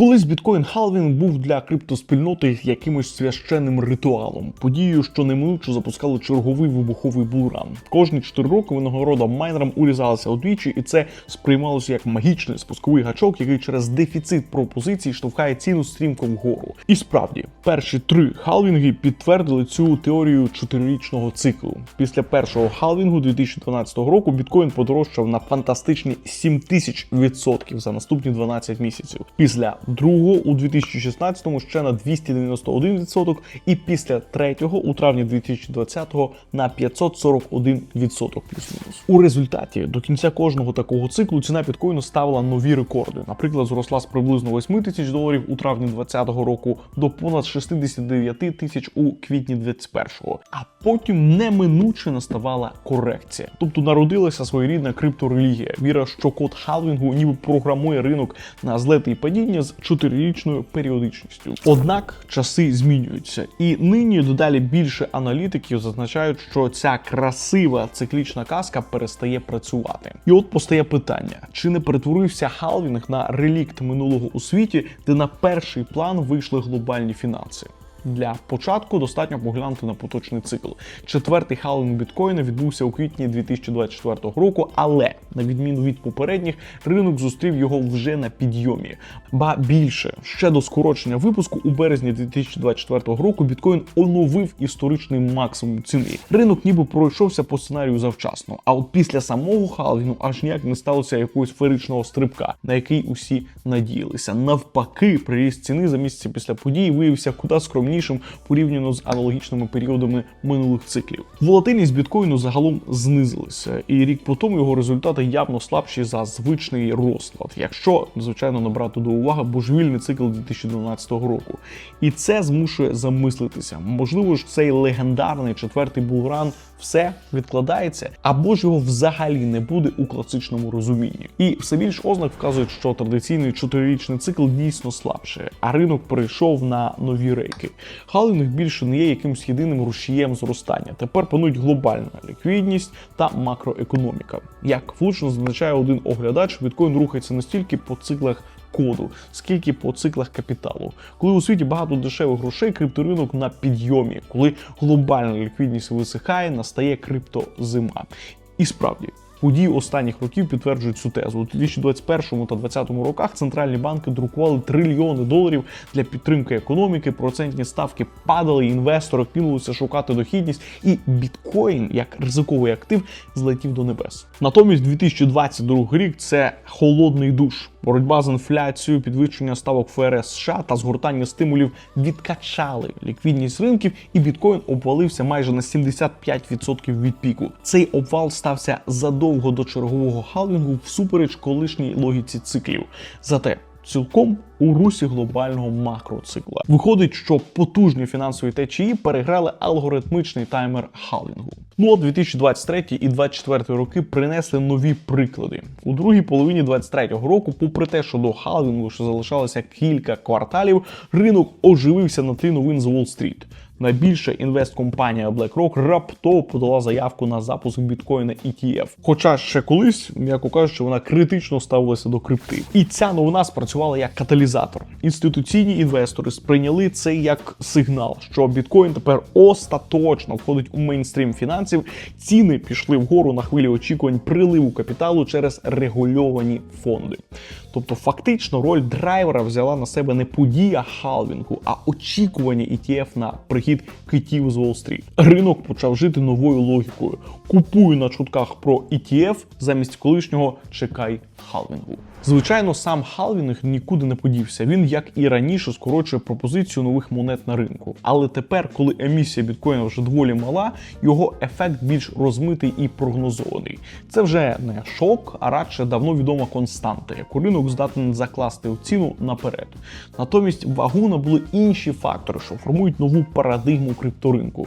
Колись біткоін халвінг був для криптоспільноти якимось священним ритуалом, подією, що неминуче запускали черговий вибуховий булран. Кожні 4 роки винагорода майнерам урізалася удвічі, і це сприймалося як магічний спусковий гачок, який через дефіцит пропозицій штовхає ціну стрімко вгору. І справді, перші три халвінги підтвердили цю теорію чотирирічного циклу. Після першого халвінгу 2012 року біткоін подорожчав на фантастичні 7000% за наступні 12 місяців. Після другого у 2016-му ще на 291% і після третього у травні 2020-го на 541% плюс-мінус. У результаті до кінця кожного такого циклу ціна біткоїну ставила нові рекорди. Наприклад, зросла з приблизно 8 тисяч доларів у травні 2020 року до понад 69 тисяч у квітні 2021-го. А потім неминуче наставала корекція. Тобто народилася своєрідна крипторелігія, віра, що код халвінгу ніби програмує ринок на злети і падіння з чотирирічною періодичністю. Однак часи змінюються, і нині дедалі більше аналітиків зазначають, що ця красива циклічна казка перестає працювати. І от постає питання: чи не перетворився халвінг на релікт минулого у світі, де на перший план вийшли глобальні фінанси? Для початку достатньо поглянути на поточний цикл. Четвертий халвінг біткоїна відбувся у квітні 2024 року, але на відміну від попередніх, ринок зустрів його вже на підйомі. Ба більше ще до скорочення випуску у березні 2024 року біткоін оновив історичний максимум ціни. Ринок ніби пройшовся по сценарію завчасно. А от після самого халвінгу аж ніяк не сталося якогось феричного стрибка, на який усі надіялися. Навпаки, приріст ціни за місяці після події виявився куди скромнішим порівняно з аналогічними періодами минулих циклів. Волатильність біткоїну загалом знизилася, і рік по тому його результати явно слабші за звичний розклад, якщо звичайно набрати до уваги божевільний цикл 2012 року. І це змушує замислитися. Можливо ж, цей легендарний четвертий булран все відкладається, або ж його взагалі не буде у класичному розумінні. І все більш ознак вказують, що традиційний чотирирічний цикл дійсно слабше, а ринок перейшов на нові рейки. Халвінг більше не є якимось єдиним рушієм зростання. Тепер панують глобальна ліквідність та макроекономіка. Як влучно зазначає один оглядач, біткоін рухається настільки по циклах коду, скільки по циклах капіталу. Коли у світі багато дешевих грошей, крипторинок на підйомі, коли глобальна ліквідність висихає, настає криптозима. І справді. Події останніх років підтверджують цю тезу. У 2021 та 2020 роках центральні банки друкували трильйони доларів для підтримки економіки. Процентні ставки падали, інвестори кинулися шукати дохідність, і біткоін, як ризиковий актив, злетів до небес. Натомість 2022 рік це холодний душ. Боротьба з інфляцією, підвищення ставок ФРС США та згортання стимулів відкачали ліквідність ринків, і біткоін обвалився майже на 75% від піку. Цей обвал стався задовго до чергового халвінгу всупереч колишній логіці циклів. Зате цілком у русі глобального макроцикла. Виходить, що потужні фінансові течії переграли алгоритмичний таймер халвінгу. Ну а 2023 і 2024 роки принесли нові приклади. У другій половині 2023 року, попри те, що до халвінгу ще залишалося кілька кварталів, ринок оживився на три новин з Уолл-стріт. Найбільша інвесткомпанія BlackRock раптово подала заявку на запуск біткоїна ETF. Хоча ще колись, м'яко кажучи, вона критично ставилася до крипти. І ця новина спрацювала як каталізатор. Інституційні інвестори сприйняли це як сигнал, що біткоін тепер остаточно входить у мейнстрім фінансів. Ціни пішли вгору на хвилі очікувань приливу капіталу через регульовані фонди. Тобто, фактично, роль драйвера взяла на себе не подія халвінгу, а очікування ETF на прихід китів з Уолл-стріт. Ринок почав жити новою логікою: купуй на чутках про ETF замість колишнього чекай халвінгу. Звичайно, сам халвінг нікуди не подівся. Він, як і раніше, скорочує пропозицію нових монет на ринку. Але тепер, коли емісія біткоїна вже доволі мала, його ефект більш розмитий і прогнозований. Це вже не шок, а радше давно відома константа, яку ринок здатен закласти в ціну наперед. Натомість вагу набули інші фактори, що формують нову парадигму крипторинку.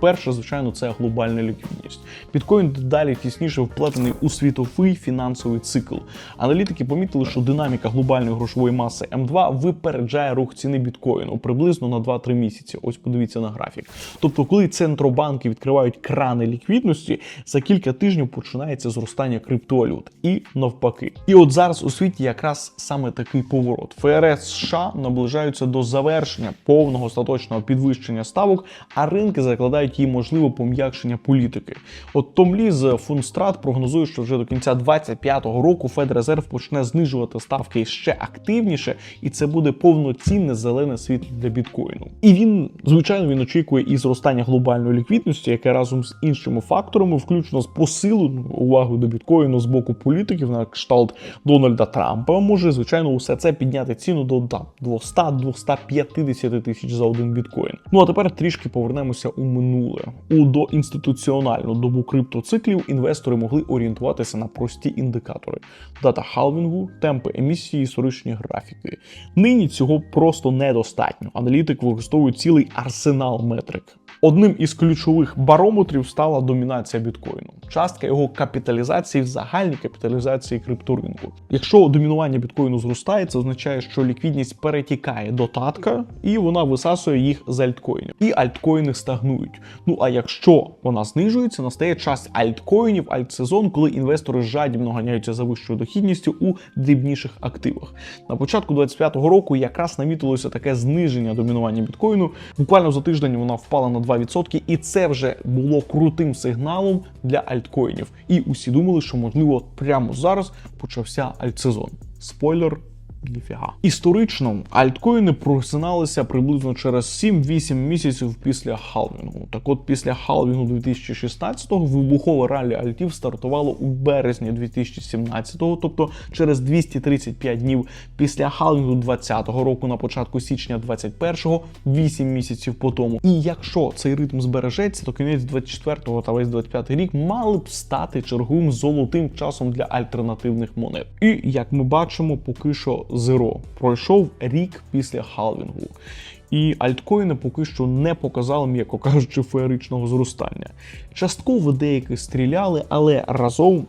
Перше, звичайно, це глобальна ліквідність. Біткоін дедалі тісніше вплетений у світовий фінансовий цикл. Аналітики помітили, що динаміка глобальної грошової маси М2 випереджає рух ціни біткоїну приблизно на 2-3 місяці. Ось подивіться на графік. Тобто, коли центробанки відкривають крани ліквідності, за кілька тижнів починається зростання криптовалют і навпаки. І от зараз у світі якраз саме такий поворот. ФРС США наближаються до завершення повного остаточного підвищення ставок, а ринки закладають їй можливе пом'якшення політики. От Том Лі з Фунстрат прогнозує, що вже до кінця 2025 року Федрезерв почне знижувати ставки ще активніше, і це буде повноцінне зелене світло для біткоїну. І він, звичайно, він очікує і зростання глобальної ліквідності, яке разом з іншими факторами, включно з посиленою увагою до біткоїну з боку політиків на кшталт Дональда Трампа, може звичайно усе це підняти ціну до да, 200-250 тисяч за один біткоін. Ну а тепер трішки повернемося у минуле. У доінституціональну добу криптоциклів інвестори могли орієнтуватися на прості індикатори: дата халвінгу, темпи емісії, історичні графіки. Нині цього просто недостатньо. Аналітик використовує цілий арсенал метрик. Одним із ключових барометрів стала домінація біткоїну, частка його капіталізації в загальній капіталізації крипторинку. Якщо домінування біткоїну зростає, це означає, що ліквідність перетікає до татка і вона висасує їх з альткоїнів. І альткоїни стагнують. Ну а якщо вона знижується, настає час альткоїнів, альтсезон, коли інвестори жадібно ганяються за вищою дохідністю у дрібніших активах. На початку 25-го року якраз намітилося таке зниження домінування біткоїну. Буквально за тиждень вона впала на 2%, і це вже було крутим сигналом для альткоїнів. І усі думали, що можливо прямо зараз почався альтсезон. Спойлер. Ніфіга. Історично альткоїни просиналися приблизно через 7-8 місяців після халвінгу. Так от після халвінгу 2016-го вибухове ралі альтів стартувало у березні 2017-го, тобто через 235 днів після халвінгу 20-го року на початку січня 21-го, 8 місяців по тому. І якщо цей ритм збережеться, то кінець 24-го та весь 25-й рік мали б стати черговим золотим часом для альтернативних монет. І як ми бачимо, поки що Zero. Пройшов рік після халвінгу. І альткоїни поки що не показали, м'яко кажучи, феєричного зростання. Частково деякі стріляли, але разом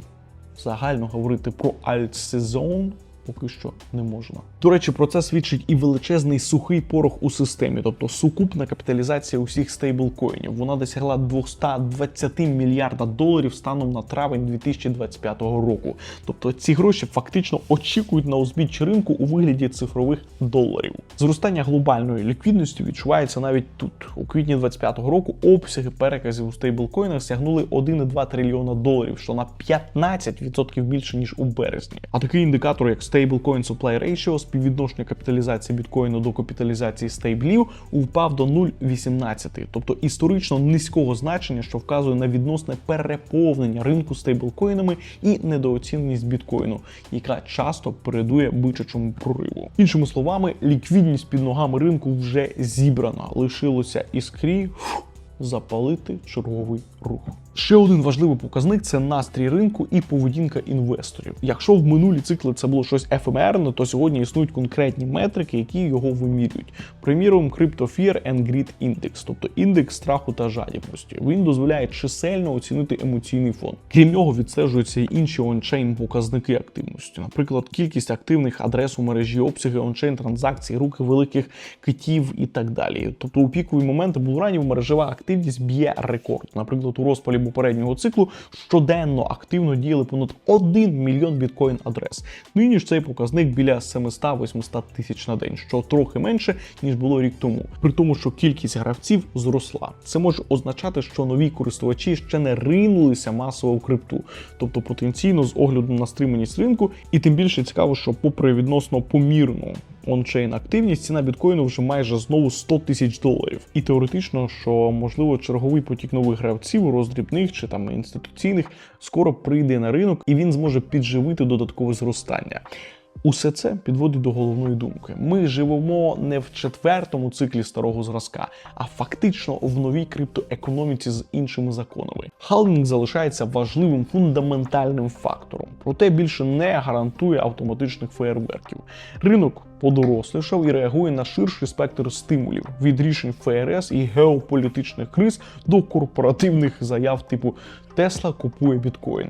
загально говорити про альтсезон поки що не можна. До речі, про це свідчить і величезний сухий порох у системі, тобто сукупна капіталізація усіх стейблкоїнів. Вона досягла 220 мільярда доларів станом на травень 2025 року. Тобто ці гроші фактично очікують на узбіччі ринку у вигляді цифрових доларів. Зростання глобальної ліквідності відчувається навіть тут. У квітні 2025 року обсяги переказів у стейблкоїнах сягнули 1,2 трильйона доларів, що на 15% більше ніж у березні. А такий індикатор, як Stablecoin Supply Ratio, співвідношення капіталізації біткоїну до капіталізації стейблів, впав до 0,18, тобто історично низького значення, що вказує на відносне переповнення ринку стейблкоїнами і недооціненість біткоїну, яка часто передує бичачому прориву. Іншими словами, ліквідність під ногами ринку вже зібрана. Лишилося іскрі запалити черговий рух. Ще один важливий показник це настрій ринку і поведінка інвесторів. Якщо в минулі цикли це було щось ефемерне, то сьогодні існують конкретні метрики, які його вимірюють. Приміром, Crypto Fear and Greed Index, тобто індекс страху та жадібності. Він дозволяє чисельно оцінити емоційний фон. Крім нього, відстежуються й інші ончейн показники активності, наприклад, кількість активних адрес у мережі, обсяги ончейн транзакцій, руки великих китів і так далі. Тобто у пікові моменти булранів мережева активність б'є рекорд. Наприклад, у розпалі попереднього циклу щоденно активно діяли понад 1 мільйон біткоін адрес. Нині ж цей показник біля 700-800 тисяч на день, що трохи менше ніж було рік тому. При тому, що кількість гравців зросла. Це може означати, що нові користувачі ще не ринулися масово в крипту, тобто потенційно з огляду на стриманість ринку, і тим більше цікаво, що попри відносно помірну ончейн активність, ціна біткоїну вже майже знову 100 тисяч доларів. І теоретично, що можливо черговий потік нових гравців, роздрібних чи там інституційних, скоро прийде на ринок і він зможе підживити додаткове зростання. Усе це підводить до головної думки. Ми живемо не в четвертому циклі старого зразка, а фактично в новій криптоекономіці з іншими законами. Халвінг залишається важливим фундаментальним фактором, проте більше не гарантує автоматичних феєрверків. Ринок подорослішав і реагує на ширший спектр стимулів від рішень ФРС і геополітичних криз до корпоративних заяв типу Тесла купує біткоін.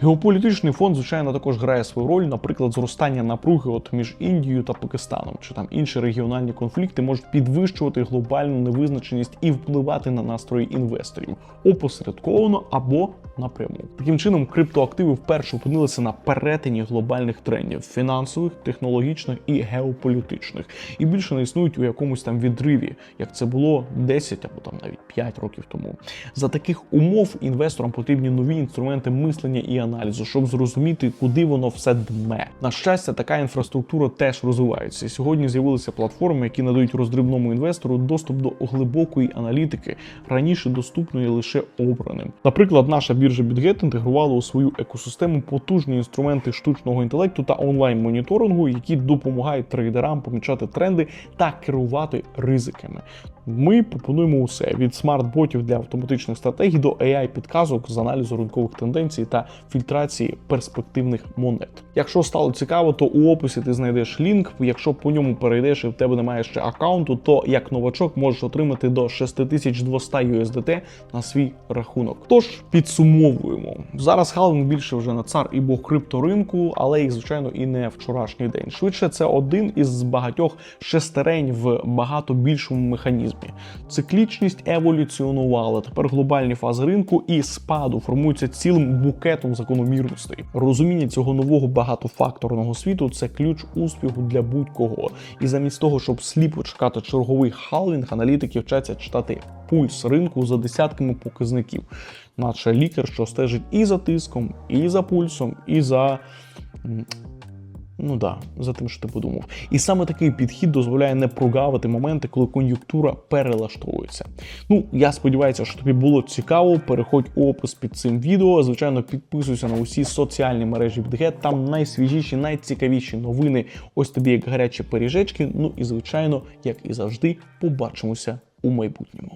Геополітичний фон, звичайно, також грає свою роль, наприклад, зростання напруги от між Індією та Пакистаном, чи там інші регіональні конфлікти можуть підвищувати глобальну невизначеність і впливати на настрої інвесторів опосередковано або напряму. Таким чином, криптоактиви вперше опинилися на перетині глобальних трендів фінансових, технологічних і геополітичних, і більше не існують у якомусь там відриві, як це було 10 або там навіть 5 років тому. За таких умов інвесторам потрібні нові інструменти мислення і аналізу, щоб зрозуміти, куди воно все дме. На щастя, така інфраструктура теж розвивається. Сьогодні з'явилися платформи, які надають роздрібному інвестору доступ до глибокої аналітики, раніше доступної лише обраним. Наприклад, наша біржа BitGet інтегрувала у свою екосистему потужні інструменти штучного інтелекту та онлайн-моніторингу, які допомагають трейдерам помічати тренди та керувати ризиками. Ми пропонуємо усе від смарт-ботів для автоматичних стратегій до AI-підказок з аналізу ринкових тенденцій та фільтрації перспективних монет. Якщо стало цікаво, то у описі ти знайдеш лінк. Якщо по ньому перейдеш і в тебе немає ще аккаунту, то як новачок можеш отримати до 6200 USDT на свій рахунок. Тож підсумовуємо зараз халвінг більше вже на цар і бог крипторинку, але і звичайно і не вчорашній день. Швидше це один із багатьох шестерень в багато більшому механізмі. Циклічність еволюціонувала. Тепер глобальні фази ринку і спаду формуються цілим букетом закономірностей. Розуміння цього нового багатофакторного світу це ключ успіху для будь-кого. І замість того, щоб сліпо чекати черговий халвінг, аналітики вчаться читати пульс ринку за десятками показників, наче лікар, що стежить і за тиском, і за пульсом, і за. Ну да, за тим, що ти подумав. І саме такий підхід дозволяє не прогавити моменти, коли кон'юнктура перелаштовується. Ну, я сподіваюся, що тобі було цікаво. Переходь у опис під цим відео. Звичайно, підписуйся на усі соціальні мережі BitGet. Там найсвіжіші, найцікавіші новини. Ось тобі як гарячі пиріжечки. Ну і звичайно, як і завжди, побачимося у майбутньому.